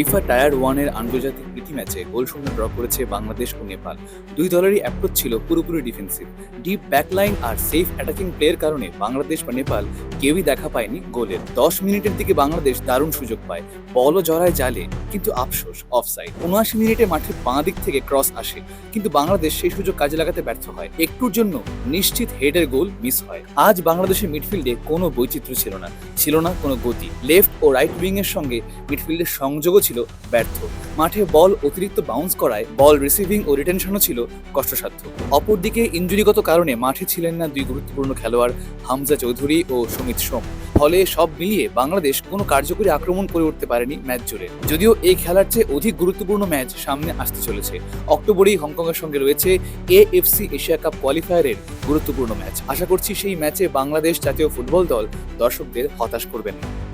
FIFA tyre ওয়ানের আন্তর্জাতিক প্রীতি ম্যাচে গোল শূন্য ড্র করেছে বাংলাদেশ ও নেপাল। দুই দলেরই অ্যাপ্রোচ ছিল পুরোপুরি ডিফেন্সিভ ডিপ ব্যাকলাইন আর সেফ অ্যাটাকিং প্লের কারণে বাংলাদেশ বা নেপাল কেউই দেখা পায়নি গোলের। দশ মিনিটের দিকে বাংলাদেশ দারুণ সুযোগ পায়। বলও জড়ায় জালে, কিন্তু আফসোস অফসাইড উনআশি মিনিটে মাঠের বাঁ দিক থেকে ক্রস আসে, কিন্তু বাংলাদেশ সেই সুযোগ কাজে লাগাতে ব্যর্থ হয়। একটুর জন্য নিশ্চিত হেডের গোল মিস হয়। আজ বাংলাদেশের মিডফিল্ডে কোনো বৈচিত্র্য ছিল না ছিল না কোনো গতি। লেফট ও রাইট উইং এর সঙ্গে মিডফিল্ডের সংযোগও ছিল ব্যর্থ। মাঠে বল অতিরিক্ত বাউন্স করায় বল রিসিভিং ও রিটেনশনও ছিল কষ্টসাধ্য। অপরদিকে ইঞ্জুরিগত কারণে মাঠে ছিলেন না দুই গুরুত্বপূর্ণ খেলোয়াড় হামজা চৌধুরী ও সুমিত সোম। ফলে সব মিলিয়ে বাংলাদেশ কোনো কার্যকরী আক্রমণ করে উঠতে পারেনি ম্যাচ জুড়ে। যদিও এই খেলার চেয়ে অধিক গুরুত্বপূর্ণ ম্যাচ সামনে আসতে চলেছে। অক্টোবরেই হংকংয়ের সঙ্গে রয়েছে এএফসি এশিয়া কাপ কোয়ালিফায়ারের গুরুত্বপূর্ণ ম্যাচ। আশা করছি সেই ম্যাচে বাংলাদেশ জাতীয় ফুটবল দল দর্শকদের হতাশ করবেন না।